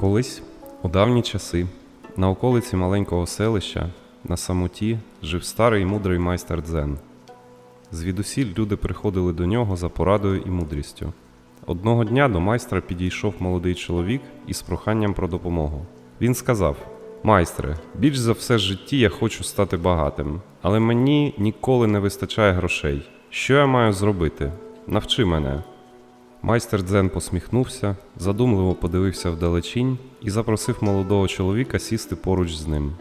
Колись, у давні часи, на околиці маленького селища, на самоті, жив старий мудрий майстер Дзен. Звідусіль люди приходили до нього за порадою і мудрістю. Одного дня до майстра підійшов молодий чоловік із проханням про допомогу. Він сказав: Майстре, більш за все в житті я хочу стати багатим, але мені ніколи не вистачає грошей. Що я маю зробити? Навчи мене. Майстер Дзен посміхнувся, задумливо подивився вдалечінь і запросив молодого чоловіка сісти поруч з ним.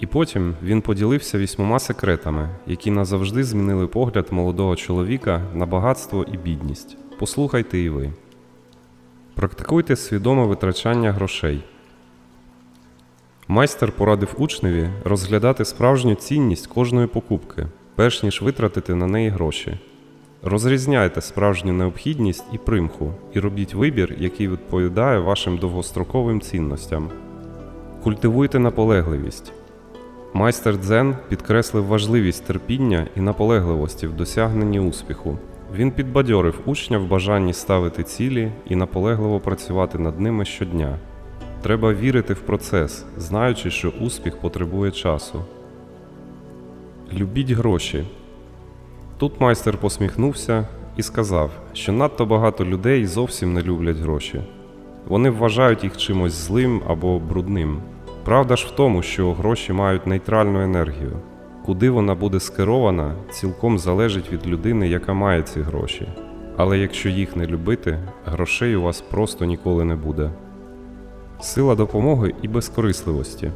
І потім він поділився вісьмома секретами, які назавжди змінили погляд молодого чоловіка на багатство і бідність. Послухайте і ви. Практикуйте свідоме витрачання грошей. Майстер порадив учневі розглядати справжню цінність кожної покупки, перш ніж витратити на неї гроші. Розрізняйте справжню необхідність і примху, і робіть вибір, який відповідає вашим довгостроковим цінностям. Культивуйте наполегливість. Майстер Дзен підкреслив важливість терпіння і наполегливості в досягненні успіху. Він підбадьорив учня в бажанні ставити цілі і наполегливо працювати над ними щодня. Треба вірити в процес, знаючи, що успіх потребує часу. Любіть гроші. Тут майстер посміхнувся і сказав, що надто багато людей зовсім не люблять гроші. Вони вважають їх чимось злим або брудним. Правда ж в тому, що гроші мають нейтральну енергію. Куди вона буде скерована, цілком залежить від людини, яка має ці гроші. Але якщо їх не любити, грошей у вас просто ніколи не буде. Сила допомоги і безкорисливості.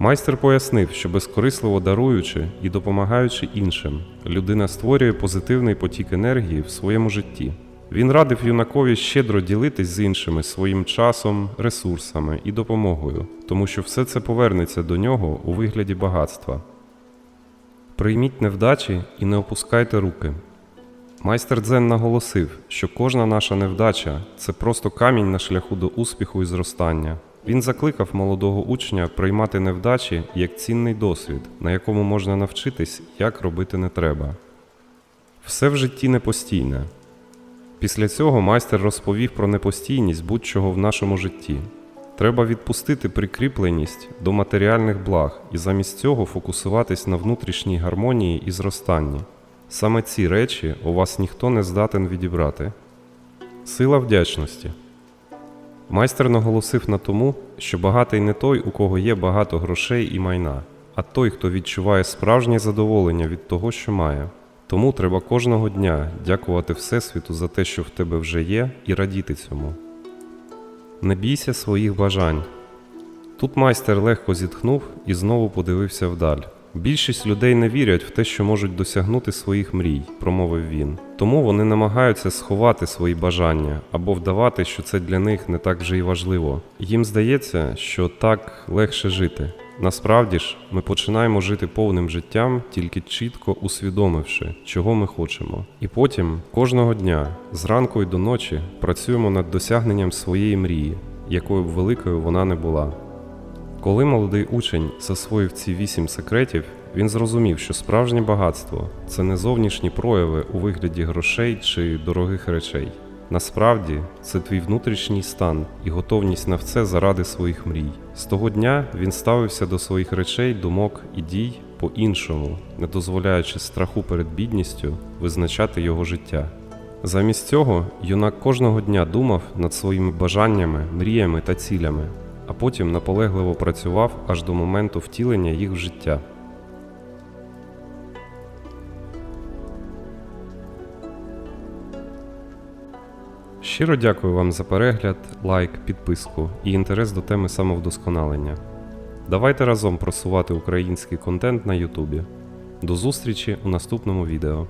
Майстер пояснив, що безкорисливо даруючи і допомагаючи іншим, людина створює позитивний потік енергії в своєму житті. Він радив юнакові щедро ділитись з іншими своїм часом, ресурсами і допомогою, тому що все це повернеться до нього у вигляді багатства. Прийміть невдачі і не опускайте руки. Майстер Дзен наголосив, що кожна наша невдача це просто камінь на шляху до успіху і зростання. Він закликав молодого учня приймати невдачі як цінний досвід, на якому можна навчитись, як робити не треба. Все в житті непостійне. Після цього майстер розповів про непостійність будь-чого в нашому житті. Треба відпустити прикріпленість до матеріальних благ і замість цього фокусуватись на внутрішній гармонії і зростанні. Саме ці речі у вас ніхто не здатен відібрати. Сила вдячності. Майстер наголосив на тому, що багатий не той, у кого є багато грошей і майна, а той, хто відчуває справжнє задоволення від того, що має. Тому треба кожного дня дякувати Всесвіту за те, що в тебе вже є, і радіти цьому. Не бійся своїх бажань. Тут майстер легко зітхнув і знову подивився вдаль. Більшість людей не вірять в те, що можуть досягнути своїх мрій, промовив він. Тому вони намагаються сховати свої бажання або вдавати, що це для них не так вже й важливо. Їм здається, що так легше жити. Насправді ж, ми починаємо жити повним життям, тільки чітко усвідомивши, чого ми хочемо. І потім кожного дня, зранку й до ночі, працюємо над досягненням своєї мрії, якою б великою вона не була. Коли молодий учень засвоїв ці вісім секретів, він зрозумів, що справжнє багатство це не зовнішні прояви у вигляді грошей чи дорогих речей. Насправді, це твій внутрішній стан і готовність на все заради своїх мрій. З того дня він ставився до своїх речей, думок і дій по-іншому, не дозволяючи страху перед бідністю визначати його життя. Замість цього юнак кожного дня думав над своїми бажаннями, мріями та цілями, а потім наполегливо працював аж до моменту втілення їх в життя. Щиро дякую вам за перегляд, лайк, підписку і інтерес до теми самовдосконалення. Давайте разом просувати український контент на Ютубі. До зустрічі у наступному відео.